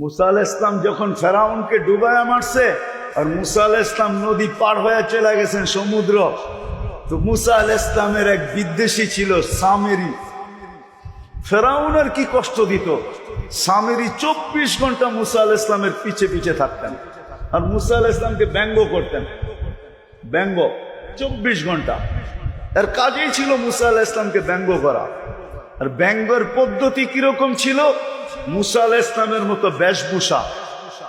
মুসা ইসলাম যখন ফেরাউনকে ডুবায় মারছে আর মুসা ইসলাম নদী পার হয়ে চলে গেছেন সমুদ্র, তো মুসা ইসলামের এক বিদ্বেষী ছিল সামেরি। ফেরাউন আর কি কষ্ট দিত? সামেরি চব্বিশ ঘণ্টা মুসা ইসলামের পিছে পিছে থাকতেন আর মুসা ইসলামকে ব্যঙ্গ করতেন। ব্যঙ্গ, চব্বিশ ঘণ্টা। এর কাজেই ছিল মুসা ইসলামকে ব্যঙ্গ করা। আর ব্যঙ্গের পদ্ধতি কীরকম ছিল? মুসা ইসলামের মতো বেশভূষা,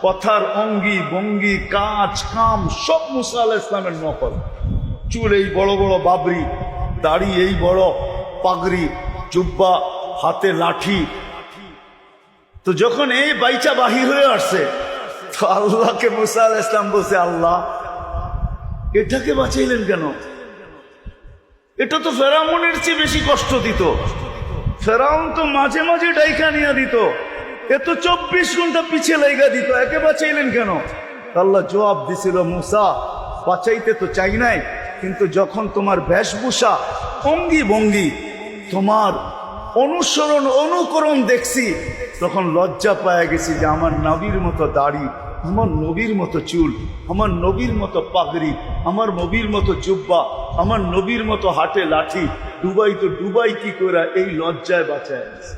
কথার অঙ্গি, ভঙ্গি, কাজ, কাম, সব মুসা ইসলামের নকল। চুল এই বড় বড় বাবরি, দাড়ি এই বড় পাগড়ি, জুব্বা, হাতে লাঠি। তো যখন এই বাইচা বাহির হয়ে আসছে, তো আল্লাহকে মুসা ইসলাম বলছে, আল্লাহ, এটাকে বাঁচাইলেন কেন? এটা তো ফেরামনের চেয়ে বেশি কষ্ট দিত। ফেরাউন তো মাঝে মাঝে ডাইকা নিয়ে দিত। এ তো চব্বিশ ঘণ্টা পিছিয়ে লাইগা দিত, একে বাঁচাইলেন কেন? আল্লাহ জবাব দিছিল, মুসা, বাঁচাইতে তো চাই নাই, কিন্তু যখন তোমার বেশভূষা অঙ্গি ভঙ্গি তোমার অনুসরণ অনুকরণ দেখছি, তখন লজ্জা পায়া গেছি যে আমার নবীর মতো দাড়ি, আমার নবীর মতো চুল, আমার নবীর মতো পাগড়ি, আমার নবীর মতো জুব্বা, আমার নবীর মতো হাটে লাঠি, ডুবাই তো ডুবাই কি করে এই লজ্জায় বাঁচায় গেছে।